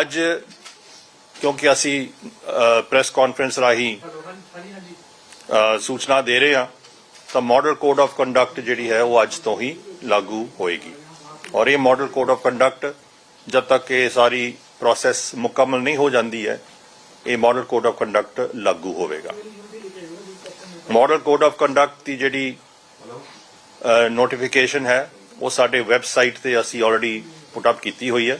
ਅੱਜ ਕਿਉਂਕਿ ਅਸੀਂ ਪ੍ਰੈਸ ਕਾਨਫਰੰਸ ਰਾਹੀਂ ਸੂਚਨਾ ਦੇ ਰਹੇ ਹਾਂ, ਤਾਂ ਮਾਡਲ ਕੋਡ ਆਫ ਕੰਡਕਟ ਜਿਹੜੀ ਹੈ ਉਹ ਅੱਜ ਤੋਂ ਹੀ ਲਾਗੂ ਹੋਏਗੀ। ਔਰ ਇਹ ਮਾਡਲ ਕੋਡ ਆਫ ਕੰਡਕਟ ਜਦ ਤੱਕ ਇਹ ਸਾਰੀ ਪ੍ਰੋਸੈਸ ਮੁਕੰਮਲ ਨਹੀਂ ਹੋ ਜਾਂਦੀ ਹੈ, ਇਹ ਮਾਡਲ ਕੋਡ ਆਫ ਕੰਡਕਟ ਲਾਗੂ ਹੋਵੇਗਾ। ਮਾਡਲ ਕੋਡ ਆਫ ਕੰਡਕਟ ਦੀ ਜਿਹੜੀ ਨੋਟੀਫਿਕੇਸ਼ਨ ਹੈ, ਉਹ ਸਾਡੇ ਵੈਬਸਾਈਟ ਤੇ ਅਸੀਂ ਆਲਰੇਡੀ ਪੁੱਟ ਅਪ ਕੀਤੀ ਹੋਈ ਹੈ।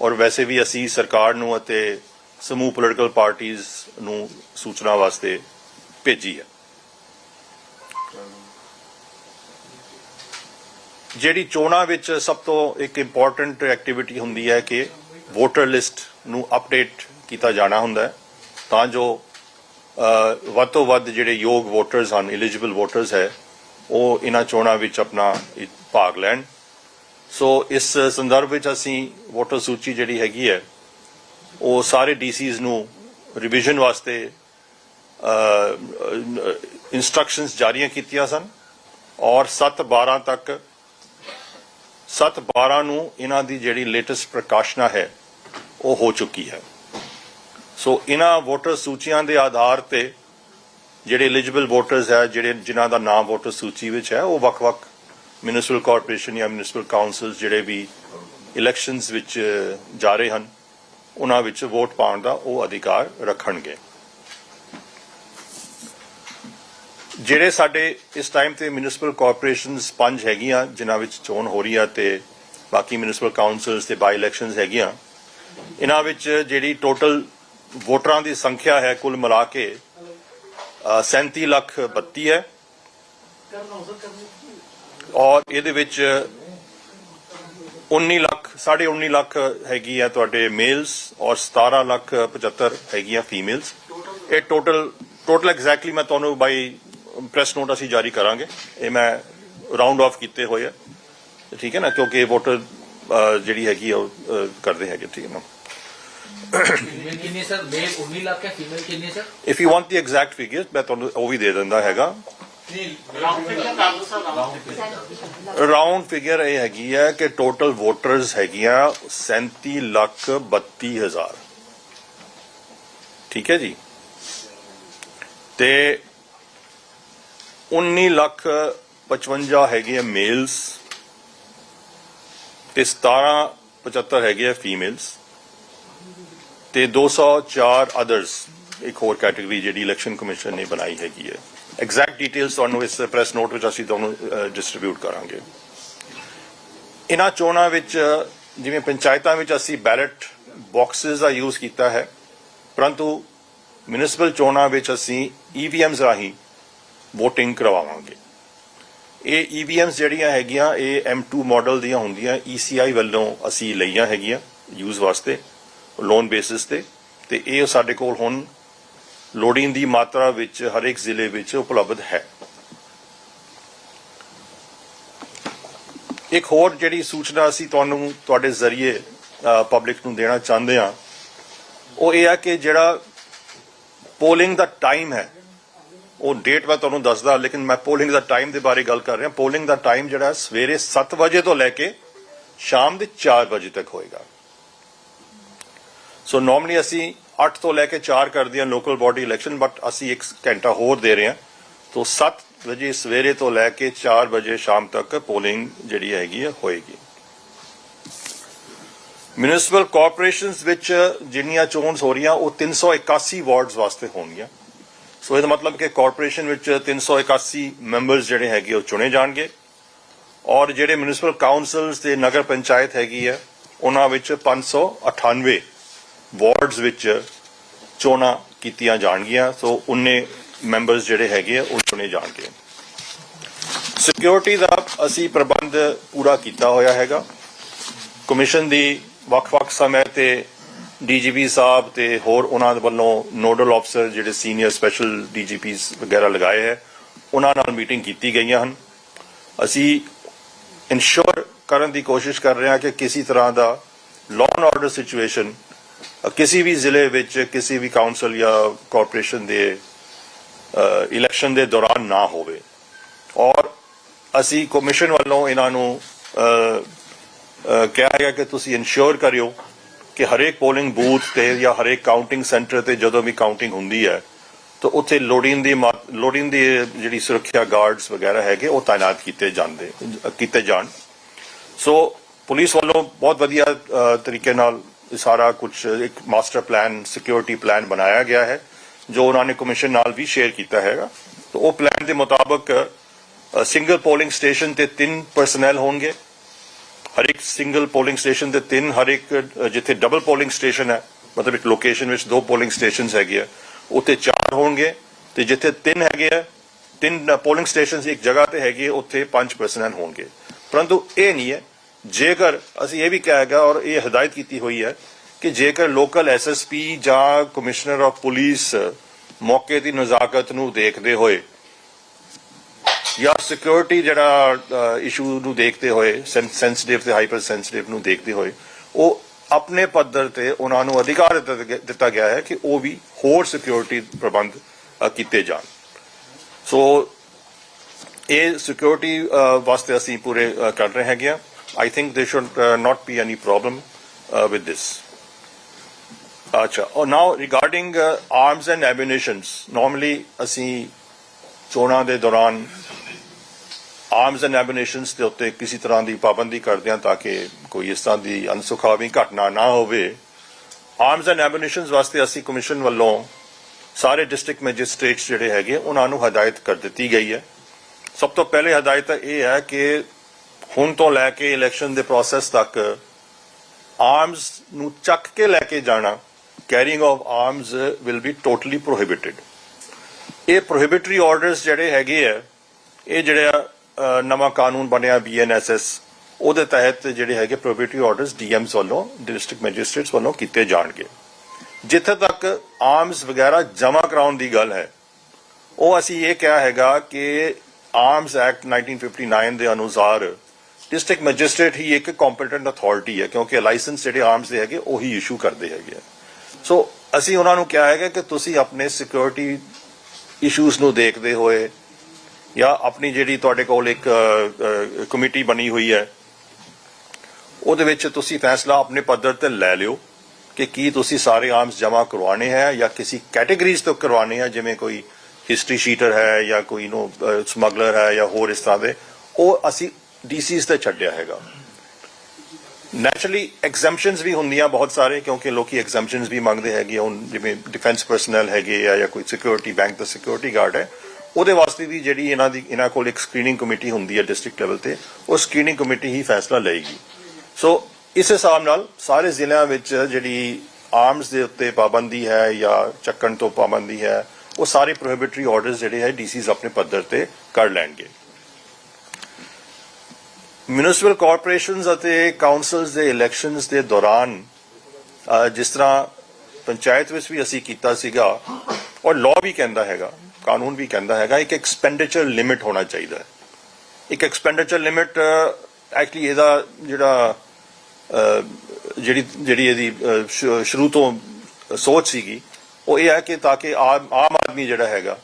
ਔਰ ਵੈਸੇ ਵੀ ਅਸੀਂ ਸਰਕਾਰ ਨੂੰ ਅਤੇ ਸਮੂਹ ਪੋਲੀਟੀਕਲ ਪਾਰਟੀਆਂ ਨੂੰ ਸੂਚਨਾ ਵਾਸਤੇ ਭੇਜੀ ਹੈ। ਜਿਹੜੀ ਚੋਣਾਂ ਵਿੱਚ ਸਭ ਤੋਂ ਇੱਕ ਇੰਪੋਰਟੈਂਟ ਐਕਟੀਵਿਟੀ ਹੁੰਦੀ ਹੈ ਕਿ ਵੋਟਰ ਲਿਸਟ ਨੂੰ ਅਪਡੇਟ ਕੀਤਾ ਜਾਣਾ ਹੁੰਦਾ ਹੈ। ਤਾਂ ਜੋ ਵੱਧ ਤੋਂ ਵੱਧ ਜਿਹੜੇ ਯੋਗ ਵੋਟਰਸ ਹਨ ਐਲੀਜੀਬਲ ਵੋਟਰਸ ਹੈ, ਉਹ ਇਹਨਾਂ ਚੋਣਾਂ ਵਿੱਚ ਆਪਣਾ ਭਾਗ ਲੈਣ। ਸੋ ਇਸ ਸੰਦਰਭ ਵਿੱਚ ਅਸੀਂ ਵੋਟਰ ਸੂਚੀ ਜਿਹੜੀ ਹੈਗੀ ਹੈ, ਉਹ ਸਾਰੇ ਡੀਸੀਜ਼ ਨੂੰ ਰਿਵੀਜ਼ਨ ਵਾਸਤੇ ਇਨਸਟਰਕਸ਼ਨਸ ਜਾਰੀਆਂ ਕੀਤੀਆਂ ਸਨ ਔਰ 7/12 ਤੱਕ 7/12 ਨੂੰ ਇਹਨਾਂ ਦੀ ਜਿਹੜੀ ਲੇਟੈਸਟ ਪ੍ਰਕਾਸ਼ਨਾ ਹੈ, ਉਹ ਹੋ ਚੁੱਕੀ ਹੈ। ਸੋ ਇਹਨਾਂ ਵੋਟਰ ਸੂਚੀਆਂ ਦੇ ਆਧਾਰ ਤੇ ਜਿਹੜੇ ਐਲੀਜੀਬਲ ਵੋਟਰਸ ਹੈ, ਜਿਹੜੇ, ਜਿਨ੍ਹਾਂ ਦਾ ਨਾਮ ਵੋਟਰ ਸੂਚੀ ਵਿੱਚ ਹੈ, ਉਹ ਵੱਖ-ਵੱਖ ਮਿਊਨਿਸਪਲ ਕਾਰਪੋਰੇਸ਼ਨ ਜਾਂ ਮਿਊਨਿਸਪਲ ਕਾਉਂਸਲਸ ਜਿਹੜੇ ਵੀ ਇਲੈਕਸ਼ਨਸ ਵਿੱਚ ਜਾ ਰਹੇ ਹਨ ਉਹਨਾਂ ਵਿੱਚ ਵੋਟ ਪਾਉਣ ਦਾ ਉਹ ਅਧਿਕਾਰ ਰੱਖਣਗੇ। ਜਿਹੜੇ ਸਾਡੇ ਇਸ ਟਾਈਮ ਤੇ ਮਿਊਨਿਸਪਲ ਕਾਰਪੋਰੇਸ਼ਨਸ ਪੰਜ ਹੈਗੀਆਂ ਜਿਨ੍ਹਾਂ ਵਿੱਚ ਚੋਣ ਹੋ ਰਹੀ ਹੈ ਤੇ ਬਾਕੀ ਮਿਊਨਿਸਪਲ ਕਾਉਂਸਲਸ ਤੇ ਬਾਈ ਇਲੈਕਸ਼ਨਸ ਹੈਗੀਆਂ ਇਹਨਾਂ ਵਿੱਚ ਜਿਹੜੀ ਟੋਟਲ ਵੋਟਰਾਂ ਦੀ ਸੰਖਿਆ ਹੈ ਕੁੱਲ ਮਿਲਾ ਕੇ ਅ, 37 ਲੱਖ 32 ਹੈ। ਔਰ ਇਹਦੇ ਵਿੱਚ 19 ਲੱਖ 19.5 ਲੱਖ ਹੈਗੀ ਹੈ ਤੁਹਾਡੇ ਮੇਲਸ ਔਰ 17 ਲੱਖ 75 ਹੈਗੀਆਂ ਫੀਮੇਲਸ ਇਹ ਟੋਟਲ ਟੋਟਲ ਐਗਜ਼ੈਕਟਲੀ ਮੈਂ ਤੁਹਾਨੂੰ ਬਾਈ ਪ੍ਰੈਸ ਨੋਟ ਅਸੀਂ ਜਾਰੀ ਕਰਾਂਗੇ। ਇਹ ਮੈਂ ਰਾਉਂਡ ਆਫ ਕੀਤੇ ਹੋਏ ਆ। ਠੀਕ ਹੈ ਨਾ? ਕਿਉਂਕਿ ਵੋਟਰ ਜਿਹੜੀ ਹੈਗੀ ਆ ਉਹ ਕਰਦੇ ਹੈਗੇ। ਠੀਕ ਹੈ ਨਾ? ਕਿੰਨੀ ਸਰ? ਮੇਲ 19 ਲੱਖ ਹੈ ਫੀਮੇਲ ਕਿੰਨੀ sir? If you want the exact figure ਮੈਂ ਤੁਹਾਨੂੰ ਉਹ ਵੀ ਦੇ ਦਿੰਦਾ ਹੈਗਾ। ਰਾਉਂਡ ਫਿਗਰ ਇਹ ਹੈਗੀ ਹੈ ਕਿ ਟੋਟਲ ਵੋਟਰਸ ਹੈਗੀਆਂ 37 ਲੱਖ 32 ਹਜ਼ਾਰ। ਠੀਕ ਹੈ ਜੀ? ਤੇ 19 ਲੱਖ 55 ਹੈਗੇ ਆ ਮੇਲਸ ਤੇ 17 75 ਹੈਗੇ ਆ ਫੀਮੇਲਸ ਤੇ 204 ਅਦਰਸ ਇੱਕ ਹੋਰ ਕੈਟਾਗਰੀ ਜਿਹੜੀ ਇਲੈਕਸ਼ਨ ਕਮਿਸ਼ਨ ਨੇ ਬਣਾਈ ਹੈਗੀ ਹੈ। ਐਗਜ਼ੈਕਟ ਡਿਟੇਲਸ ਤੁਹਾਨੂੰ ਇਸ ਪ੍ਰੈਸ ਨੋਟ ਵਿੱਚ ਅਸੀਂ ਤੁਹਾਨੂੰ ਡਿਸਟ੍ਰੀਬਿਊਟ ਕਰਾਂਗੇ। ਇਹਨਾਂ ਚੋਣਾਂ ਵਿੱਚ, ਜਿਵੇਂ ਪੰਚਾਇਤਾਂ ਵਿੱਚ ਅਸੀਂ ਬੈਲਟ ਬਾਕਸਸ ਦਾ ਯੂਜ਼ ਕੀਤਾ ਹੈ, ਪਰੰਤੂ ਮਿਊਨਿਸਪਲ ਚੋਣਾਂ ਵਿੱਚ ਅਸੀਂ ਈਵੀਐਮਸ ਰਾਹੀਂ VOTING ਕਰਵਾਵਾਂਗੇ। ਇਹ ਈਵੀਐਮਸ ਜਿਹੜੀਆਂ ਹੈਗੀਆਂ, ਇਹ M2 ਮਾਡਲ ਦੀਆਂ ਹੁੰਦੀਆਂ ECI ਵੱਲੋਂ ਅਸੀਂ ਲਈਆਂ ਹੈਗੀਆਂ ਯੂਜ਼ ਵਾਸਤੇ ਲੋਨ ਬੇਸਿਸ ਤੇ ਤੇ ਇਹ ਸਾਡੇ ਕੋਲ ਹੁਣ ਲੋੜੀਂਦੀ ਮਾਤਰਾ ਵਿੱਚ ਹਰੇਕ ਜ਼ਿਲ੍ਹੇ ਵਿੱਚ ਉਪਲਬਧ ਹੈ। ਇੱਕ ਹੋਰ ਜਿਹੜੀ ਸੂਚਨਾ ਅਸੀਂ ਤੁਹਾਨੂੰ ਤੁਹਾਡੇ ਜ਼ਰੀਏ ਪਬਲਿਕ ਨੂੰ ਦੇਣਾ ਚਾਹੁੰਦੇ ਹਾਂ, ਉਹ ਇਹ ਆ ਕਿ ਜਿਹੜਾ ਪੋਲਿੰਗ ਦਾ ਟਾਈਮ ਹੈ, ਉਹ ਡੇਟ ਮੈਂ ਤੁਹਾਨੂੰ ਦੱਸਦਾ, ਲੇਕਿਨ ਮੈਂ ਪੋਲਿੰਗ ਦਾ ਟਾਈਮ ਦੇ ਬਾਰੇ ਗੱਲ ਕਰ ਰਿਹਾ। ਪੋਲਿੰਗ ਦਾ ਟਾਈਮ ਜਿਹੜਾ ਸਵੇਰੇ 7 ਵਜੇ ਤੋਂ ਲੈ ਕੇ ਸ਼ਾਮ ਦੇ 4 ਵਜੇ ਤੱਕ ਹੋਏਗਾ। ਸੋ ਨਾਰਮਲੀ ਅਸੀਂ 8 ਤੋਂ ਲੈ ਕੇ 4 ਕਰਦੇ ਹਾਂ ਲੋਕਲ ਬਾਡੀ ਇਲੈਕਸ਼ਨ ਬਟ ਅਸੀਂ ਇੱਕ ਘੰਟਾ ਹੋਰ ਦੇ ਰਹੇ ਹਾਂ। ਤੋਂ 7 ਵਜੇ ਸਵੇਰੇ ਤੋਂ ਲੈ ਕੇ 4 ਵਜੇ ਸ਼ਾਮ ਤੱਕ ਪੋਲਿੰਗ ਜਿਹੜੀ ਹੈਗੀ ਹੈ ਹੋਏਗੀ। ਮਿਊਨਿਸਪਲ ਕਾਰਪੋਰੇਸ਼ਨਸ ਵਿੱਚ ਜਿੰਨੀਆਂ ਚੋਣਸ ਹੋ ਰਹੀਆਂ, ਉਹ 381 ਵਾਰਡਸ ਵਾਸਤੇ ਹੋਣਗੀਆਂ। ਸੋ ਇਹਦਾ ਮਤਲਬ ਕਿ ਕਾਰਪੋਰੇਸ਼ਨ ਵਿੱਚ 381 ਮੈਂਬਰਸ ਜਿਹੜੇ ਹੈਗੇ, ਉਹ ਚੁਣੇ ਜਾਣਗੇ। ਔਰ ਜਿਹੜੇ ਮਿਊਨਿਸਪਲ ਕਾਉਂਸਲਸ ਤੇ ਨਗਰ ਪੰਚਾਇਤ ਹੈਗੀ ਹੈ ਉਹਨਾਂ ਵਿੱਚ 598 ਵਾਰਡਸ ਵਿੱਚ ਚੋਣਾਂ ਕੀਤੀਆਂ ਜਾਣਗੀਆਂ, ਸੋ ਉਨੇ ਮੈਂਬਰਸ ਜਿਹੜੇ ਹੈਗੇ ਆ, ਉਹ ਚੁਣੇ ਜਾਣਗੇ। ਸਿਕਿਉਰਿਟੀ ਦਾ ਅਸੀਂ ਪ੍ਰਬੰਧ ਪੂਰਾ ਕੀਤਾ ਹੋਇਆ ਹੈਗਾ। ਕਮਿਸ਼ਨ ਦੀ ਵੱਖ-ਵੱਖ ਸਮੇਂ ਤੇ ਡੀਜੀਪੀ ਸਾਹਿਬ ਤੇ ਹੋਰ ਉਹਨਾਂ ਦੇ ਵੱਲੋਂ ਨੋਡਲ ਅਫਸਰ ਜਿਹੜੇ ਸੀਨੀਅਰ ਸਪੈਸ਼ਲ ਡੀਜੀਪੀਸ ਵਗੈਰਾ ਲਗਾਏ ਹੈ, ਉਹਨਾਂ ਨਾਲ ਮੀਟਿੰਗ ਕੀਤੀ ਗਈਆਂ ਹਨ। ਅਸੀਂ ਇਨਸ਼ੋਰ ਕਰਨ ਦੀ ਕੋਸ਼ਿਸ਼ ਕਰ ਰਹੇ ਹਾਂ ਕਿ ਕਿਸੇ ਤਰ੍ਹਾਂ ਦਾ ਲਾਅ ਐਂਡ ਆਰਡਰ ਸਿਚੁਏਸ਼ਨ ਕਿਸੇ ਵੀ ਜ਼ਿਲ੍ਹੇ ਵਿੱਚ ਕਿਸੇ ਵੀ ਕਾਉਂਸਲ ਜਾਂ ਕਾਰਪੋਰੇਸ਼ਨ ਦੇ ਇਲੈਕਸ਼ਨ ਦੇ ਦੌਰਾਨ ਨਾ ਹੋਵੇ। ਔਰ ਅਸੀਂ ਕਮਿਸ਼ਨ ਵੱਲੋਂ ਇਹਨਾਂ ਨੂੰ ਕਿਹਾ ਗਿਆ ਕਿ ਤੁਸੀਂ ਇਨਸ਼ੋਰ ਕਰਿਓ ਕਿ ਹਰੇਕ ਪੋਲਿੰਗ ਬੂਥ ਤੇ ਜਾਂ ਹਰੇਕ ਕਾਊਂਟਿੰਗ ਸੈਂਟਰ ਤੇ ਜਦੋਂ ਵੀ ਕਾਊਂਟਿੰਗ ਹੁੰਦੀ ਹੈ, ਤਾਂ ਉੱਥੇ ਲੋੜੀਂਦੀ ਮਾ- ਲੋੜੀਂਦੀ ਜਿਹੜੀ ਸੁਰੱਖਿਆ ਗਾਰਡਸ ਵਗੈਰਾ ਹੈਗੇ, ਉਹ ਤਾਇਨਾਤ ਕੀਤੇ ਜਾਂਦੇ ਕੀਤੇ ਜਾਣ। ਸੋ ਪੁਲਿਸ ਵੱਲੋਂ ਬਹੁਤ ਵਧੀਆ ਤਰੀਕੇ ਨਾਲ ਸਾਰਾ ਕੁਝ ਇੱਕ ਮਾਸਟਰ ਪਲਾਨ ਸਿਕਿਉਰਿਟੀ ਪਲਾਨ ਬਣਾਇਆ ਗਿਆ ਹੈ ਜੋ ਉਹਨਾਂ ਨੇ ਕਮਿਸ਼ਨ ਨਾਲ ਵੀ ਸ਼ੇਅਰ ਕੀਤਾ ਹੈਗਾ। ਤਾਂ ਉਹ ਪਲਾਨ ਦੇ ਮੁਤਾਬਕ ਸਿੰਗਲ ਪੋਲਿੰਗ ਸਟੇਸ਼ਨ ਤੇ ਤਿੰਨ ਪਰਸਨਲ ਹੋਣਗੇ। ਹਰ ਇੱਕ ਸਿੰਗਲ ਪੋਲਿੰਗ ਸਟੇਸ਼ਨ ਤੇ ਤਿੰਨ ਹਰ ਇੱਕ ਜਿੱਥੇ ਡਬਲ ਪੋਲਿੰਗ ਸਟੇਸ਼ਨ ਹੈ ਮਤਲਬ ਇੱਕ ਲੋਕੇਸ਼ਨ ਵਿੱਚ ਦੋ ਪੋਲਿੰਗ ਸਟੇਸ਼ਨਸ ਹੈਗੇ ਆ ਉੱਥੇ ਚਾਰ ਹੋਣਗੇ। ਤੇ ਜਿੱਥੇ ਤਿੰਨ ਹੈਗੇ ਆ ਤਿੰਨ ਪੋਲਿੰਗ ਸਟੇਸ਼ਨਸ ਇੱਕ ਜਗ੍ਹਾ ਤੇ ਹੈਗੇ ਆ, ਉੱਥੇ ਪੰਜ ਪਰਸਨਲ ਹੋਣਗੇ। ਪਰੰਤੂ ਇਹ ਨਹੀਂ ਹੈ ਜੇਕਰ ਅਸੀਂ ਇਹ ਵੀ ਕਹਾਂਗਾ ਔਰ ਇਹ ਹਦਾਇਤ ਕੀਤੀ ਹੋਈ ਹੈ ਕਿ ਜੇਕਰ ਲੋਕਲ ਐਸਐਸਪੀ ਜਾਂ ਕਮਿਸ਼ਨਰ ਆਫ ਪੁਲਿਸ ਮੌਕੇ ਦੀ ਨਜ਼ਾਕਤ ਨੂੰ ਦੇਖਦੇ ਹੋਏ ਜਾਂ ਸਿਕਿਉਰਿਟੀ ਜਿਹੜਾ ਇਸ਼ੂ ਨੂੰ ਦੇਖਦੇ ਹੋਏ ਸੈਂਸਿਟਿਵ ਤੇ ਹਾਈਪਰ ਸੈਂਸਿਟਿਵ ਨੂੰ ਦੇਖਦੇ ਹੋਏ, ਉਹ ਆਪਣੇ ਪੱਧਰ ਤੇ ਉਹਨਾਂ ਨੂੰ ਅਧਿਕਾਰ ਦਿੱਤਾ ਗਿਆ- ਹੈ ਕਿ ਉਹ ਵੀ ਹੋਰ ਸਿਕਿਉਰਿਟੀ ਪ੍ਰਬੰਧ ਕੀਤੇ ਜਾਣ। ਸੋ ਇਹ ਸਿਕਿਉਰਿਟੀ ਵਾਸਤੇ ਅਸੀਂ ਪੂਰੇ ਕਰ ਰਹੇ ਹੈਗੇ ਆ I think they should not be any problem with this ਅੱਛਾ ਔਰ now regarding arms and ammunitions normally ਅਸੀਂ ਚੋਣਾਂ ਦੇ ਦੌਰਾਨ ਆਰਮਸ ਐਂਡ ਐਮੂਨੀਸ਼ਨਸ ਦੇ ਉੱਤੇ ਕਿਸੇ ਤਰ੍ਹਾਂ ਦੀ ਪਾਬੰਦੀ ਕਰਦੇ ਹਾਂ ਤਾਂ ਕਿ ਕੋਈ ਇਸ ਤਰ੍ਹਾਂ ਦੀ ਅਨਸੁਖਾਵੀ ਘਟਨਾ ਨਾ ਹੋਵੇ। ਆਰਮਸ ਐਂਡ ਐਮੂਨੀਸ਼ਨਸ ਵਾਸਤੇ ਅਸੀਂ ਕਮਿਸ਼ਨ ਵੱਲੋਂ ਸਾਰੇ ਡਿਸਟ੍ਰਿਕਟ ਮੈਜਿਸਟ੍ਰੇਟਸ ਜਿਹੜੇ ਹੈਗੇ, ਉਹਨਾਂ ਨੂੰ ਹਦਾਇਤ ਕਰ ਦਿੱਤੀ ਗਈ ਹੈ। ਸਭ ਤੋਂ ਪਹਿਲੇ ਹਦਾਇਤ ਇਹ ਹੈ ਕਿ ਹੁਣ ਤੋਂ ਲੈ ਕੇ ਇਲੈਕਸ਼ਨ ਦੇ ਪ੍ਰੋਸੈਸ ਤੱਕ ਆਰਮਸ ਨੂੰ ਚੱਕ ਕੇ ਲੈ ਕੇ ਜਾਣਾ carrying of arms will be totally prohibited ਇਹ ਪ੍ਰੋਹਿਬਿਟਰੀ ਆਰਡਰਸ ਜਿਹੜੇ ਹੈਗੇ ਆ ਇਹ ਜਿਹੜਾ ਅ, ਨਵਾਂ ਕਾਨੂੰਨ ਬਣਿਆ ਬੀਐਨਐਸਐਸ ਉਹਦੇ ਤਹਿਤ ਜਿਹੜੇ ਹੈਗੇ ਪ੍ਰੋਹਿਬਿਟਰੀ ਆਰਡਰਸ ਡੀਐਮਸ ਵੱਲੋਂ ਡਿਸਟ੍ਰਿਕਟ ਮੈਜਿਸਟ੍ਰੇਟਸ ਵੱਲੋਂ ਕੀਤੇ ਜਾਣਗੇ। ਜਿੱਥੇ ਤੱਕ ਆਰਮਸ ਵਗੈਰਾ ਜਮ੍ਹਾਂ ਕਰਾਉਣ ਦੀ ਗੱਲ ਹੈ ਉਹ ਅਸੀਂ ਇਹ ਕਿਹਾ ਹੈਗਾ ਕਿ ਆਰਮਸ ਐਕਟ 1959 ਦੇ ਅਨੁਸਾਰ ਡਿਸਟ੍ਰਿਕਟ ਮੈਜਿਸਟ੍ਰੇਟ ਹੀ ਇੱਕ ਕੰਪੀਟੈਂਟ ਅਥਾਰਟੀ ਹੈ, ਕਿਉਂਕਿ ਲਾਇਸੈਂਸ ਜਿਹੜੇ ਆਰਮਸ ਦੇ ਹੈਗੇ, ਉਹੀ ਇਸ਼ੂ ਕਰਦੇ ਹੈਗੇ ਆ। ਸੋ ਅਸੀਂ ਉਹਨਾਂ ਨੂੰ ਕਿਹਾ ਹੈਗਾ ਕਿ ਤੁਸੀਂ ਆਪਣੇ ਸਿਕਿਉਰਿਟੀ ਇਸ਼ੂਜ਼ ਨੂੰ ਦੇਖਦੇ ਹੋਏ ਜਾਂ ਆਪਣੀ ਜਿਹੜੀ ਤੁਹਾਡੇ ਕੋਲ ਇੱਕ ਕਮੇਟੀ ਬਣੀ ਹੋਈ ਹੈ, ਉਹਦੇ ਵਿੱਚ ਤੁਸੀਂ ਫੈਸਲਾ ਆਪਣੇ ਪੱਧਰ ਤੇ ਲੈ ਲਿਓ ਕਿ ਕੀ ਤੁਸੀਂ ਸਾਰੇ ਆਰਮਸ ਜਮ੍ਹਾਂ ਕਰਵਾਣੇ ਹੈ ਜਾਂ ਕਿਸੇ ਕੈਟਾਗਰੀਜ਼ ਤੋਂ ਕਰਵਾਣੇ ਹੈ, ਜਿਵੇਂ ਕੋਈ ਹਿਸਟਰੀ ਸ਼ੀਟਰ ਹੈ ਜਾਂ ਕੋਈ ਨੋ ਸਮਗਲਰ ਹੈ ਜਾਂ ਹੋਰ ਇਸ ਤਰ੍ਹਾਂ ਦੇ ਉਹ ਅਸੀਂ ਡੀਸੀਜ਼ ਤੇ ਛੱਡਿਆ ਹੈਗਾ। ਨੈਚੁਰਲੀ ਐਗਜ਼ੈਂਪਸ਼ਨਸ ਵੀ ਹੁੰਦੀਆਂ ਬਹੁਤ ਸਾਰੇ ਕਿਉਂਕਿ ਲੋਕੀ ਐਗਜ਼ੈਂਪਸ਼ਨਸ ਵੀ ਮੰਗਦੇ ਹੈਗੇ ਆ, ਜਿਵੇਂ ਡਿਫੈਂਸ ਪਰਸਨਲ ਹੈਗੇ ਆ ਜਾਂ ਕੋਈ ਸਿਕਿਉਰਿਟੀ ਬੈਂਕ ਦਾ ਸਿਕਿਉਰਿਟੀ ਗਾਰਡ ਹੈ ਉਹਦੇ ਵਾਸਤੇ ਵੀ ਜਿਹੜੀ ਇਹਨਾਂ ਦੀ ਇਹਨਾਂ ਕੋਲ ਇੱਕ ਸਕਰੀਨਿੰਗ ਕਮੇਟੀ ਹੁੰਦੀ ਹੈ ਡਿਸਟ੍ਰਿਕਟ ਲੈਵਲ ਤੇ ਉਹ ਸਕਰੀਨਿੰਗ ਕਮੇਟੀ ਹੀ ਫੈਸਲਾ ਲਏਗੀ। ਸੋ ਇਸ ਹਿਸਾਬ ਨਾਲ ਸਾਰੇ ਜ਼ਿਲ੍ਹਿਆਂ ਵਿੱਚ ਜਿਹੜੀ ਆਰਮਸ ਦੇ ਉੱਤੇ ਪਾਬੰਦੀ ਹੈ ਜਾਂ ਚੱਕਣ ਤੋਂ ਪਾਬੰਦੀ ਹੈ ਉਹ ਸਾਰੇ ਪ੍ਰੋਹਿਬਿਟਰੀ ਆਰਡਰਸ ਜਿਹੜੇ ਹੈ ਡੀਸੀਜ਼ ਆਪਣੇ ਪੱਧਰ ਤੇ ਕਰ ਲੈਣਗੇ। ਮਿਊਨਿਸਪਲ ਕਾਰਪੋਰੇਸ਼ਨਸ ਅਤੇ ਕਾਉਂਸਲਸ ਦੇ ਇਲੈਕਸ਼ਨਸ ਦੇ ਦੌਰਾਨ ਜਿਸ ਤਰ੍ਹਾਂ ਪੰਚਾਇਤ ਵਿੱਚ ਵੀ ਅਸੀਂ ਕੀਤਾ ਸੀਗਾ, ਔਰ ਲਾਅ ਵੀ ਕਹਿੰਦਾ ਹੈਗਾ, ਕਾਨੂੰਨ ਵੀ ਕਹਿੰਦਾ ਹੈਗਾ, ਇੱਕ ਐਕਸਪੈਂਡੀਚਰ ਲਿਮਿਟ ਹੋਣਾ ਚਾਹੀਦਾ ਹੈ। ਇੱਕ ਐਕਸਪੈਂਡੀਚਰ ਲਿਮਿਟ ਐਕਚੁਅਲੀ ਇਹਦਾ ਜਿਹੜਾ ਜਿਹੜੀ ਜਿਹੜੀ ਇਹਦੀ ਸ਼ੁਰੂ ਤੋਂ ਸੋਚ ਸੀਗੀ, ਉਹ ਇਹ ਹੈ ਕਿ ਤਾਂ ਕਿ ਆਮ ਆਮ ਆਦਮੀ ਜਿਹੜਾ ਹੈਗਾ,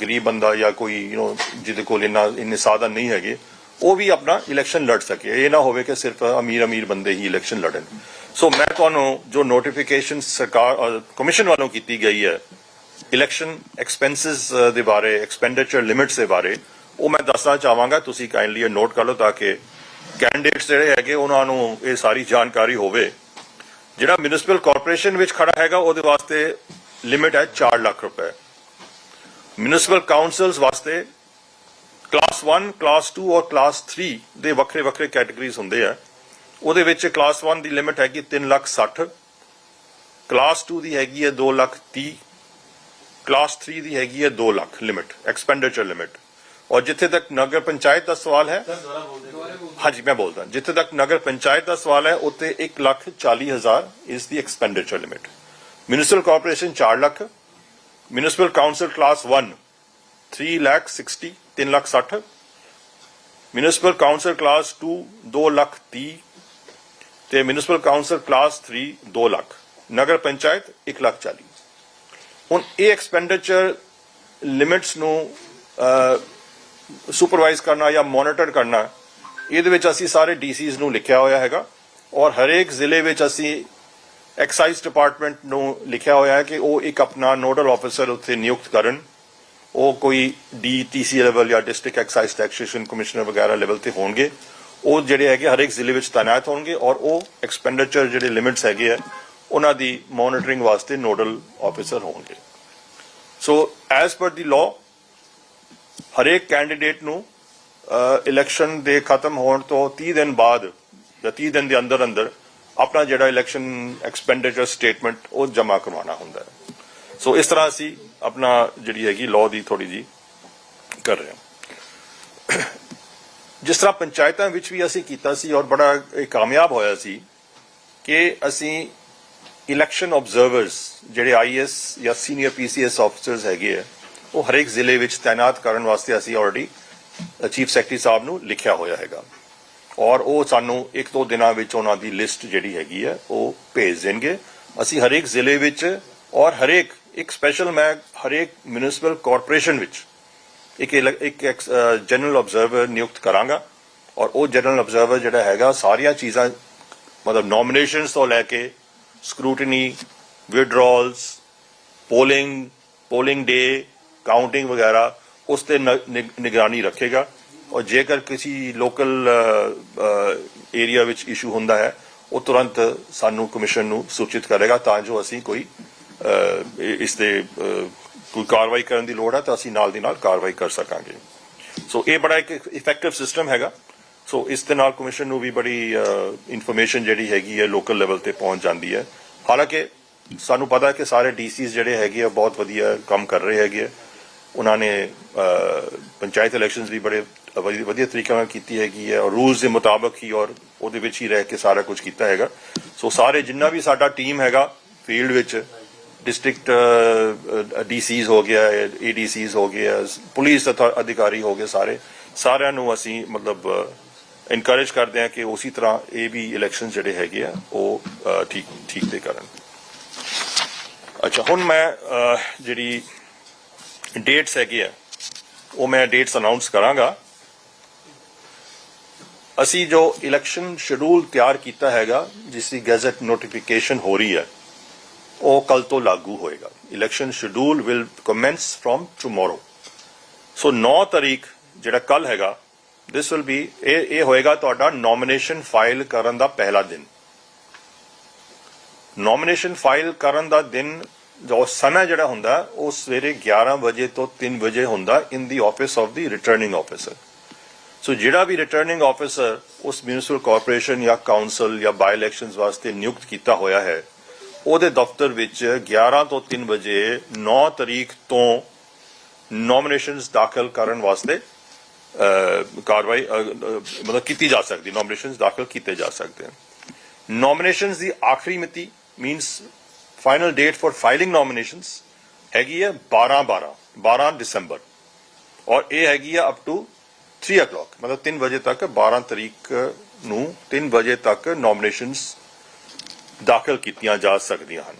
ਗਰੀਬ ਬੰਦਾ ਜਾਂ ਕੋਈ ਯੂ نو ਜਿਹਦੇ ਕੋਲ ਇੰਨਾ, ਇੰਨੇ ਸਾਧਨ ਨਹੀਂ ਹੈਗੇ ਉਹ ਵੀ ਆਪਣਾ ਇਲੈਕਸ਼ਨ ਲੜ ਸਕੇ। ਇਹ ਨਾ ਹੋਵੇ ਕਿ ਸਿਰਫ ਅਮੀਰ ਅਮੀਰ ਬੰਦੇ ਹੀ ਇਲੈਕਸ਼ਨ ਲੜਨ। ਸੋ ਮੈਂ ਤੁਹਾਨੂੰ ਜੋ ਨੋਟੀਫਿਕੇਸ਼ਨ ਸਰਕਾਰ ਕਮਿਸ਼ਨ ਵੱਲੋਂ ਕੀਤੀ ਗਈ ਹੈ ਇਲੈਕਸ਼ਨ ਐਕਸਪੈਂਸਸ ਦੇ ਬਾਰੇ ਐਕਸਪੈਂਡੀਚਰ ਲਿਮਿਟਸ ਦੇ ਬਾਰੇ, ਉਹ ਮੈਂ ਦੱਸਣਾ ਚਾਹਾਂਗਾ। ਤੁਸੀਂ ਕਾਈਂਡਲੀ ਨੋਟ ਕਰ ਲਓ ਤਾਂ ਕਿ ਕੈਂਡੀਡੇਟਸ ਜਿਹੜੇ ਹੈਗੇ, ਉਹਨਾਂ ਨੂੰ ਇਹ ਸਾਰੀ ਜਾਣਕਾਰੀ ਹੋਵੇ। ਜਿਹੜਾ ਮਿਊਨਿਸਪਲ ਕਾਰਪੋਰੇਸ਼ਨ ਵਿੱਚ ਖੜਾ ਹੈਗਾ, ਉਹਦੇ ਵਾਸਤੇ ਲਿਮਿਟ ਹੈ 4 ਲੱਖ ਰੁਪਏ। ਮਿਊਨਿਸਪਲ ਕਾਉਂਸਲਸ ਵਾਸਤੇ ਕਲਾਸ 1 ਕਲਾਸ 2 ਔਰ ਕਲਾਸ 3 ਦੇ ਵੱਖਰੇ ਵੱਖਰੇ ਕੈਟਾਗਰੀਜ਼ ਹੁੰਦੇ ਆ। ਉਹਦੇ ਵਿੱਚ ਕਲਾਸ 1 ਦੀ ਲਿਮਿਟ ਹੈਗੀ 3 ਲੱਖ 60 ਕਲਾਸ 2 ਦੀ ਹੈਗੀ ਹੈ 2 ਲੱਖ 30 ਕਲਾਸ 3 ਦੀ ਹੈਗੀ ਹੈ 2 ਲੱਖ ਲਿਮਿਟ ਐਕਸਪੈਂਡੀਚਰ ਲਿਮਿਟ ਔਰ ਜਿੱਥੇ ਤੱਕ ਨਗਰ ਪੰਚਾਇਤ ਦਾ ਸਵਾਲ ਹੈ ਹਾਂਜੀ ਮੈਂ ਬੋਲਦਾ। ਜਿੱਥੇ ਤੱਕ ਨਗਰ ਪੰਚਾਇਤ ਦਾ ਸਵਾਲ ਹੈ ਉੱਤੇ 1 ਲੱਖ 40 ਹਜ਼ਾਰ ਇਸ ਦੀ expenditure limit municipal corporation 4 lakh municipal council class 1 3 lakh 60 3 lakh 60 municipal council class 2 2 lakh 30 ਤੇ ਮਿਊਨਿਸਪਲ ਕਾਉਂਸਲ ਕਲਾਸ 3 2 ਲੱਖ। ਨਗਰ ਪੰਚਾਇਤ 1 ਲੱਖ 40 ਹੁਣ ਇਹ ਐਕਸਪੈਂਡੀਚਰ ਲਿਮਿਟਸ ਨੂੰ ਸੁਪਰਵਾਈਜ਼ ਕਰਨਾ ਜਾਂ ਮੋਨੀਟਰ ਕਰਨਾ, ਇਹਦੇ ਵਿੱਚ ਅਸੀਂ ਸਾਰੇ ਡੀਸੀਜ਼ ਨੂੰ ਲਿਖਿਆ ਹੋਇਆ ਹੈਗਾ ਔਰ ਹਰੇਕ ਜ਼ਿਲ੍ਹੇ ਵਿੱਚ ਅਸੀਂ ਐਕਸਾਈਜ਼ ਡਿਪਾਰਟਮੈਂਟ ਨੂੰ ਲਿਖਿਆ ਹੋਇਆ ਹੈ ਕਿ ਉਹ ਇੱਕ ਆਪਣਾ ਨੋਡਲ ਆਫੀਸਰ ਉੱਥੇ ਨਿਯੁਕਤ ਕਰਨ। ਉਹ ਕੋਈ ਡੀਟੀਸੀ ਲੈਵਲ ਜਾਂ ਡਿਸਟ੍ਰਿਕਟ ਐਕਸਾਈਜ਼ ਟੈਕਸੇਸ਼ਨ ਕਮਿਸ਼ਨਰ ਵਗੈਰਾ ਲੈਵਲ ਤੇ ਹੋਣਗੇ। ਉਹ ਜਿਹੜੇ ਹੈਗੇ ਹਰ ਇੱਕ ਜ਼ਿਲ੍ਹੇ ਵਿੱਚ ਤਾਇਨਾਤ ਹੋਣਗੇ ਔਰ ਉਹ ਐਕਸਪੈਂਡੀਚਰ ਜਿਹੜੇ ਲਿਮਿਟਸ ਹੈਗੇ ਆ, ਉਹਨਾਂ ਦੀ ਮੋਨਿਟਰਿੰਗ ਵਾਸਤੇ ਨੋਡਲ ਆਫੀਸਰ ਹੋਣਗੇ। So as per the law ਹਰੇਕ ਕੈਂਡੀਡੇਟ ਨੂੰ ਇਲੈਕਸ਼ਨ ਦੇ ਖਤਮ ਹੋਣ ਤੋਂ 30 ਦਿਨ ਬਾਅਦ ਜਾਂ 30 ਦਿਨ ਦੇ ਅੰਦਰ ਅੰਦਰ ਆਪਣਾ ਜਿਹੜਾ ਇਲੈਕਸ਼ਨ ਐਕਸਪੈਂਡੀਚਰ ਸਟੇਟਮੈਂਟ ਉਹ ਜਮ੍ਹਾਂ ਕਰਵਾਉਣਾ ਹੁੰਦਾ ਹੈ। ਸੋ ਇਸ ਤਰ੍ਹਾਂ ਅਸੀਂ ਆਪਣਾ ਜਿਹੜੀ ਹੈਗੀ ਲਾਅ ਦੀ ਥੋੜੀ ਜੀ ਕਰ ਰਹੇ ਹਾਂ। ਜਿਸ ਤਰ੍ਹਾਂ ਪੰਚਾਇਤਾਂ ਵਿੱਚ ਵੀ ਅਸੀਂ ਕੀਤਾ ਸੀ ਔਰ ਬੜਾ ਇਹ ਕਾਮਯਾਬ ਹੋਇਆ ਸੀ ਕਿ ਅਸੀਂ ਇਲੈਕਸ਼ਨ ਆਬਜ਼ਰਵਰਸ ਜਿਹੜੇ ਆਈਐਸ ਜਾਂ ਸੀਨੀਅਰ ਪੀਸੀਐਸ ਆਫੀਸਰਸ ਹੈਗੇ ਆ, ਉਹ ਹਰੇਕ ਜ਼ਿਲ੍ਹੇ ਵਿੱਚ ਤਾਇਨਾਤ ਕਰਨ ਵਾਸਤੇ ਅਸੀਂ ਆਲਰੇਡੀ ਚੀਫ ਸੈਕਟਰੀ ਸਾਹਿਬ ਨੂੰ ਲਿਖਿਆ ਹੋਇਆ ਹੈਗਾ। ਔਰ ਉਹ ਸਾਨੂੰ ਇੱਕ ਦੋ ਦਿਨਾਂ ਵਿੱਚ ਉਹਨਾਂ ਦੀ ਲਿਸਟ ਜਿਹੜੀ ਹੈਗੀ ਹੈ ਉਹ ਭੇਜ ਦੇਣਗੇ। ਅਸੀਂ ਹਰੇਕ ਜ਼ਿਲ੍ਹੇ ਵਿੱਚ ਔਰ ਹਰੇਕ ਇੱਕ ਸਪੈਸ਼ਲ ਮੈਂ ਹਰੇਕ ਮਿਊਨਿਸਪਲ ਕਾਰਪੋਰੇਸ਼ਨ ਵਿੱਚ ਇੱਕ ਇੱਕ ਜਨਰਲ ਆਬਜ਼ਰਵਰ ਨਿਯੁਕਤ ਕਰਾਂਗਾ ਔਰ ਉਹ ਜਨਰਲ ਆਬਜ਼ਰਵਰ ਜਿਹੜਾ ਹੈਗਾ ਸਾਰੀਆਂ ਚੀਜ਼ਾਂ, ਮਤਲਬ ਨੋਮੀਨੇਸ਼ਨਸ ਤੋਂ ਲੈ ਕੇ scrutiny, withdrawals, polling polling day, counting ਵਗੈਰਾ, ਉਸ ਤੇ ਨ- ਨਿਗ- ਨਿਗਰਾਨੀ ਰੱਖੇਗਾ ਔਰ ਜੇਕਰ ਕਿਸੇ ਲੋਕਲ ਏਰੀਆ ਵਿੱਚ ਇਸ਼ੂ ਹੁੰਦਾ ਹੈ, ਉਹ ਤੁਰੰਤ ਸਾਨੂੰ ਕਮਿਸ਼ਨ ਨੂੰ ਸੂਚਿਤ ਕਰੇਗਾ ਤਾਂ ਜੋ ਅਸੀਂ ਕੋਈ ਇਸ ਤੇ ਕੋਈ ਕਾਰਵਾਈ ਕਰਨ ਦੀ ਲੋੜ ਹੈ ਤਾਂ ਅਸੀਂ ਨਾਲ ਦੀ ਨਾਲ ਕਾਰਵਾਈ ਕਰ ਸਕਾਂਗੇ। ਸੋ ਇਹ ਬੜਾ ਇੱਕ ਇਫੈਕਟਿਵ ਸਿਸਟਮ ਹੈਗਾ। ਸੋ ਇਸ ਦੇ ਨਾਲ ਕਮਿਸ਼ਨ ਨੂੰ ਵੀ ਬੜੀ ਇਨਫੋਰਮੇਸ਼ਨ ਜਿਹੜੀ ਹੈਗੀ ਹੈ ਲੋਕਲ ਲੈਵਲ ਤੇ ਪਹੁੰਚ ਜਾਂਦੀ ਹੈ। ਹਾਲਾਂਕਿ, ਸਾਨੂੰ ਪਤਾ ਹੈ ਕਿ ਸਾਰੇ ਡੀਸੀਸ ਜਿਹੜੇ ਹੈਗੇ ਆ, ਬਹੁਤ ਵਧੀਆ ਕੰਮ ਕਰ ਰਹੇ ਹੈਗੇ ਆ। ਉਹਨਾਂ ਨੇ ਪੰਚਾਇਤ ਇਲੈਕਸ਼ਨਸ ਵੀ ਬੜੇ ਵਧੀ- ਵਧੀਆ ਤਰੀਕੇ ਨਾਲ ਕੀਤੀ ਹੈਗੀ ਹੈ ਔਰ ਰੂਲਸ ਦੇ ਮੁਤਾਬਕ ਹੀ ਔਰ ਉਹਦੇ ਵਿੱਚ ਹੀ ਰਹਿ ਕੇ ਸਾਰਾ ਕੁਝ ਕੀਤਾ ਹੈਗਾ। ਸੋ ਸਾਰੇ ਜਿੰਨਾ ਵੀ ਸਾਡਾ ਟੀਮ ਹੈਗਾ ਫੀਲਡ ਵਿੱਚ ਡਿਸਟ੍ਰਿਕਟ ਡੀਸੀਜ਼ uh, uh, ਹੋ ਗਿਆ ਏਡੀਸੀਜ਼ ਹੋ ਗਿਆ ਪੁਲਿਸ ਅਥਾ- ਅਧਿਕਾਰੀ ਹੋ ਗਏ ਸਾਰੇ। ਸਾਰਿਆਂ ਨੂੰ ਅਸੀਂ ਮਤਲਬ ਇਨਕਰੇਜ ਕਰਦੇ ਹਾਂ ਕਿ ਉਸੇ ਤਰ੍ਹਾਂ ਇਹ ਵੀ ਇਲੈਕਸ਼ਨ ਜਿਹੜੇ ਹੈਗੇ ਆ, ਉਹ ਠੀਕ ਠੀਕ ਤੇ ਕਰਨ। ਅੱਛਾ, ਹੁਣ ਮੈਂ ਜਿਹੜੀ ਡੇਟਸ ਹੈਗੇ ਆ, ਉਹ ਮੈਂ ਡੇਟਸ ਅਨਾਉਂਸ ਕਰਾਂਗਾ। ਅਸੀਂ ਜੋ ਇਲੈਕਸ਼ਨ ਸ਼ਡਿਊਲ ਤਿਆਰ ਕੀਤਾ ਹੈਗਾ, ਜਿਸ ਦੀ ਗੈਜ਼ਟ ਨੋਟੀਫਿਕੇਸ਼ਨ ਹੋ ਰਹੀ ਹੈ ਉਹ ਕੱਲ ਤੋਂ ਲਾਗੂ ਹੋਏਗਾ। Election schedule will commence from tomorrow so 9 ਤਾਰੀਖ ਜਿਹੜਾ ਕੱਲ ਹੈਗਾ ਦਿਸ ਵਿਲ ਬੀ ਇਹ ਇਹ ਹੋਏਗਾ ਤੁਹਾਡਾ ਨੋਮੀਨੇਸ਼ਨ ਫਾਈਲ ਕਰਨ ਦਾ ਪਹਿਲਾ ਦਿਨ। ਨੋਮੀਨੇਸ਼ਨ ਫਾਈਲ ਕਰਨ ਦਾ ਦਿਨ, ਜੋ ਸਮਾਂ ਜਿਹੜਾ ਹੁੰਦਾ, ਉਹ ਸਵੇਰੇ 11 ਵਜੇ ਤੋਂ 3 ਵਜੇ ਹੁੰਦਾ in the office of the returning officer so ਜਿਹੜਾ ਵੀ ਰਿਟਰਨਿੰਗ ਆਫੀਸਰ ਉਸ ਮਿਊਨਿਸਪਲ ਕਾਰਪੋਰੇਸ਼ਨ ਜਾਂ ਕਾਉਂਸਲ ਜਾਂ ਬਾਈ ਇਲੈਕਸ਼ਨਸ ਵਾਸਤੇ ਨਿਯੁਕਤ ਕੀਤਾ ਹੋਇਆ ਹੈ ਉਹਦੇ ਦਫ਼ਤਰ ਵਿੱਚ 11 ਤੋਂ 3 ਵਜੇ 9 ਤਰੀਕ ਤੋਂ ਨੋਮੀਨੇਸ਼ਨਸ ਦਾਖਲ ਕਰਨ ਵਾਸਤੇ ਕਾਰਵਾਈ ਮਤਲਬ ਕੀਤੀ ਜਾ ਸਕਦੀ ਨੋਮੀਨੇਸ਼ਨਸ ਦਾਖਲ ਕੀਤੇ ਜਾ ਸਕਦੇ ਹਨ। ਨੋਮੀਨੇਸ਼ਨਸ ਦੀ ਆਖਰੀ ਮਿਤੀ means final date for filing nominations ਹੈਗੀ ਹੈ 12 12 12 ਦਸੰਬਰ। ਔਰ ਇਹ ਹੈਗੀ ਹੈ ਅਪ ਟੂ 3 o'clock, ਮਤਲਬ 3 ਵਜੇ ਤੱਕ 12 ਤਰੀਕ ਨੂੰ 3 ਵਜੇ ਤੱਕ ਨੋਮੀਨੇਸ਼ਨਸ ਦਾਖਲ ਕੀਤੀਆਂ ਜਾ ਸਕਦੀਆਂ ਹਨ।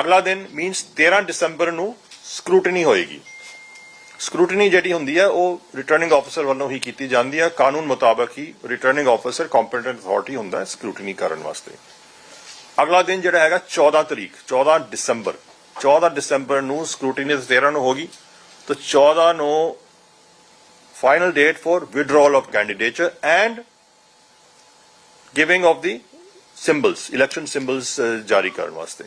ਅਗਲਾ ਦਿਨ ਮੀਨਸ 13 ਦਸੰਬਰ ਨੂੰ ਸਕਰੂਟਨੀ ਹੋਏਗੀ। ਸਕਰੂਟਨੀ ਜਿਹੜੀ ਹੁੰਦੀ ਹੈ, ਉਹ ਰਿਟਰਨਿੰਗ ਆਫੀਸਰ ਵੱਲੋਂ ਹੀ ਕੀਤੀ ਜਾਂਦੀ ਹੈ। ਕਾਨੂੰਨ ਮੁਤਾਬਕ ਹੀ ਰਿਟਰਨਿੰਗ ਆਫੀਸਰ ਕੰਪੀਟੈਂਟ ਅਥਾਰਟੀ ਹੁੰਦਾ ਹੈ ਸਕਰੂਟਨੀ ਕਰਨ ਵਾਸਤੇ। ਅਗਲਾ ਦਿਨ ਜਿਹੜਾ ਹੈਗਾ 14 ਤਰੀਕ 14 ਦਸੰਬਰ। 14 ਦਸੰਬਰ ਨੂੰ ਸਕਰੂਟਨੀ 13 ਨੂੰ ਹੋਗੀ। ਤਾਂ 14 ਨੂੰ final date for withdrawal of candidature and giving of the symbols election symbols ਜਾਰੀ ਕਰਨ ਵਾਸਤੇ।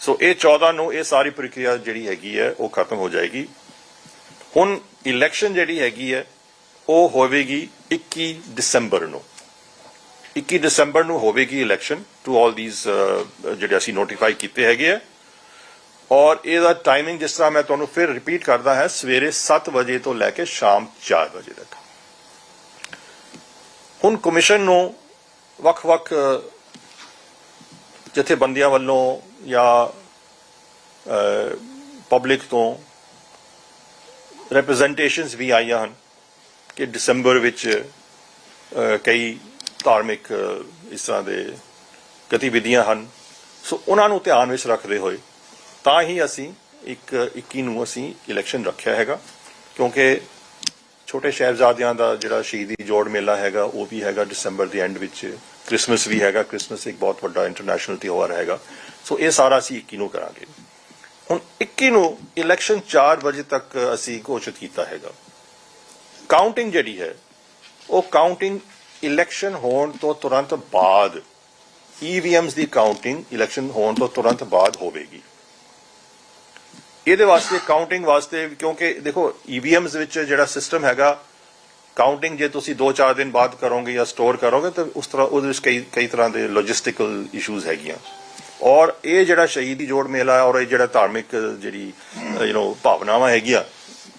ਸੋ ਇਹ 14 ਨੂੰ, ਇਹ ਸਾਰੀ ਪ੍ਰਕਿਰਿਆ ਜਿਹੜੀ ਹੈਗੀ ਹੈ, ਉਹ ਖਤਮ ਹੋ ਜਾਏਗੀ। ਹੁਣ ਇਲੈਕਸ਼ਨ ਜਿਹੜੀ ਹੈਗੀ ਹੈ, ਉਹ ਹੋਵੇਗੀ 21 ਦਸੰਬਰ ਨੂੰ। 21 ਦਸੰਬਰ ਨੂੰ ਹੋਵੇਗੀ ਇਲੈਕਸ਼ਨ ਟੂ ਆਲ ਥੀਸ ਜਿਹੜੇ ਅਸੀਂ ਨੋਟੀਫਾਈ ਕੀਤੇ ਹੈਗੇ ਆ। ਔਰ ਇਹਦਾ ਟਾਈਮਿੰਗ ਜਿਸ ਤਰ੍ਹਾਂ ਮੈਂ ਤੁਹਾਨੂੰ ਫਿਰ ਰਿਪੀਟ ਕਰਦਾ ਹੈ, ਸਵੇਰੇ 7 ਵਜੇ ਤੋਂ ਲੈ ਕੇ ਸ਼ਾਮ 4 ਵਜੇ ਤੱਕ। ਹੁਣ ਕਮਿਸ਼ਨ ਨੂੰ ਵੱਖ-ਵੱਖ ਜਥੇਬੰਦੀਆਂ ਵੱਲੋਂ ਜਾਂ ਪਬਲਿਕ ਤੋਂ ਰਿਪਰੈਜ਼ੈਂਟੇਸ਼ਨਸ ਵੀ ਆਈਆਂ ਹਨ ਕਿ ਦਸੰਬਰ ਵਿੱਚ ਕਈ ਧਾਰਮਿਕ ਇਸ ਤਰ੍ਹਾਂ ਦੇ ਗਤੀਵਿਧੀਆਂ ਹਨ। ਸੋ ਉਹਨਾਂ ਨੂੰ ਧਿਆਨ ਵਿੱਚ ਰੱਖਦੇ ਹੋਏ ਤਾਂ ਹੀ ਅਸੀਂ ਇੱਕ 21 ਨੂੰ ਅਸੀਂ ਇਲੈਕਸ਼ਨ ਰੱਖਿਆ ਹੈਗਾ, ਕਿਉਂਕਿ ਛੋਟੇ ਸ਼ਹਿਬਜ਼ਾਦਿਆਂ ਦਾ ਜਿਹੜਾ ਸ਼ਹੀਦੀ ਜੋੜ ਮੇਲਾ ਹੈਗਾ, ਉਹ ਵੀ ਹੈਗਾ ਦਸੰਬਰ ਦੇ ਐਂਡ ਵਿੱਚ। ਕ੍ਰਿਸਮਸ ਵੀ ਹੈਗਾ। ਕ੍ਰਿਸਮਸ ਇੱਕ ਬਹੁਤ ਵੱਡਾ ਇੰਟਰਨੈਸ਼ਨਲ ਤਿਉਹਾਰ ਹੈਗਾ। ਸੋ ਇਹ ਸਾਰਾ ਅਸੀਂ 21 ਨੂੰ ਕਰਾਂਗੇ। ਹੁਣ 21 ਨੂੰ ਇਲੈਕਸ਼ਨ 4 ਵਜੇ ਤੱਕ ਅਸੀਂ ਘੋਸ਼ਿਤ ਕੀਤਾ ਹੈਗਾ। ਕਾਊਂਟਿੰਗ ਜਿਹੜੀ ਹੈ, ਉਹ ਕਾਊਂਟਿੰਗ ਇਲੈਕਸ਼ਨ ਹੋਣ ਤੋਂ ਤੁਰੰਤ ਬਾਅਦ ਈਵੀਐਮਸ ਦੀ ਕਾਊਂਟਿੰਗ ਇਲੈਕਸ਼ਨ ਹੋਣ ਤੋਂ ਤੁਰੰਤ ਬਾਅਦ ਹੋਵੇਗੀ। ਇਹਦੇ ਵਾਸਤੇ ਕਾਊਂਟਿੰਗ ਵਾਸਤੇ ਕਿਉਂਕਿ ਦੇਖੋ ਈਵੀਐਮਸ ਵਿੱਚ ਜਿਹੜਾ ਸਿਸਟਮ ਹੈਗਾ ਕਾਊਂਟਿੰਗ ਜੇ ਤੁਸੀਂ 2-4 ਦਿਨ ਬਾਅਦ ਕਰੋਗੇ ਜਾਂ ਸਟੋਰ ਕਰੋਗੇ ਤਾਂ ਉਸ ਤਰ੍ਹਾਂ ਉਹਦੇ ਵਿੱਚ ਕਈ ਕਈ ਤਰ੍ਹਾਂ ਦੇ ਲੌਜਿਸਟਿਕਲ ਇਸ਼ੂਜ਼ ਹੈਗੀਆਂ ਔਰ ਇਹ ਜਿਹੜਾ ਸ਼ਹੀਦੀ ਜੋੜ ਮੇਲਾ ਹੈ ਔਰ ਇਹ ਜਿਹੜਾ ਧਾਰਮਿਕ ਜਿਹੜੀ ਯੂ نو ਭਾਵਨਾਵਾਂ ਹੈਗੀਆਂ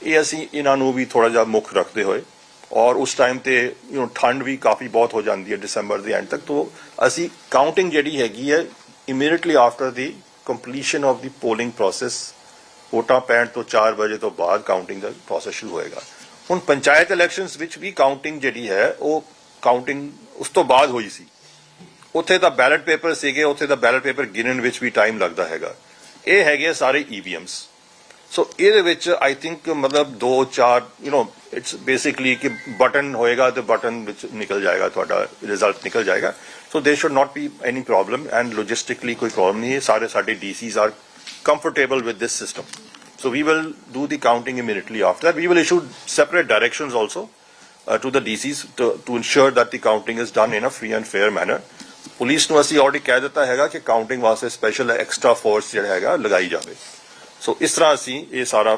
ਇਹ ਅਸੀਂ ਇਹਨਾਂ ਨੂੰ ਵੀ ਥੋੜਾ ਜਿਹਾ ਮੁੱਖ ਰੱਖਦੇ ਹੋਏ ਔਰ ਉਸ ਟਾਈਮ ਤੇ ਯੂ نو ਠੰਡ ਵੀ ਕਾਫੀ ਬਹੁਤ ਹੋ ਜਾਂਦੀ ਹੈ ਦਸੰਬਰ ਦੇ ਐਂਡ ਤੱਕ ਤੋਂ ਅਸੀਂ ਕਾਊਂਟਿੰਗ ਜਿਹੜੀ ਹੈਗੀ ਹੈ immediately after the completion of the polling process ਵੋਟਾਂ ਪੈਣ ਤੋਂ 4 ਵਜੇ ਤੋਂ ਬਾਅਦ ਕਾਊਂਟਿੰਗ ਦਾ ਪ੍ਰੋਸੈਸ ਸ਼ੁਰੂ ਹੋਏਗਾ। ਹੁਣ ਪੰਚਾਇਤ ਇਲੈਕਸ਼ਨਸ ਵਿੱਚ ਵੀ ਕਾਊਂਟਿੰਗ ਜਿਹੜੀ ਹੈ, ਉਹ ਕਾਊਂਟਿੰਗ ਉਸ ਤੋਂ ਬਾਅਦ ਹੋਈ ਸੀ। ਉੱਥੇ ਤਾਂ ਬੈਲਟ ਪੇਪਰ ਸੀਗੇ, ਉੱਥੇ ਤਾਂ ਬੈਲਟ ਪੇਪਰ ਗਿਣਨ ਵਿੱਚ ਵੀ ਟਾਈਮ ਲੱਗਦਾ ਹੈਗਾ। ਇਹ ਹੈਗੇ ਸਾਰੇ ਈਵੀਐਮਸ ਸੋ ਇਹਦੇ ਵਿੱਚ ਆਈ ਥਿੰਕ ਮਤਲਬ 2 4 ਯੂ نو ਇਟਸ ਬੇਸਿਕਲੀ ਕਿ ਬਟਨ ਹੋਏਗਾ ਤੇ ਬਟਨ ਵਿੱਚ ਨਿਕਲ ਜਾਏਗਾ, ਤੁਹਾਡਾ ਰਿਜ਼ਲਟ ਨਿਕਲ ਜਾਏਗਾ। So they should not be any problem and logistically ਕੋਈ ਪ੍ਰੋਬਲਮ ਨਹੀਂ ਹੈ। ਸਾਰੇ ਸਾਡੇ DCs are comfortable with this system. So we will do the counting immediately after that. We will issue separate directions also uh, to the DCs to, to ensure that the counting is done in a free and fair manner. Police ਨੂੰ ਅਸੀਂ already ਕਹਿ ਦਿੱਤਾ ਹੈਗਾ ਕਿ counting ਵਾਸਤੇ special extra force ਜਿਹੜਾ ਹੈਗਾ ਲਗਾਈ ਜਾਵੇ ਸੋ ਇਸ ਤਰ੍ਹਾਂ ਅਸੀਂ ਇਹ ਸਾਰਾ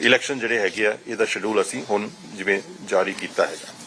ਇਲੈਕਸ਼ਨ ਜਿਹੜੇ ਹੈਗੇ ਆ ਇਹਦਾ ਸ਼ਡਿਊਲ ਅਸੀਂ ਹੁਣ ਜਿਵੇਂ ਜਾਰੀ ਕੀਤਾ ਹੈਗਾ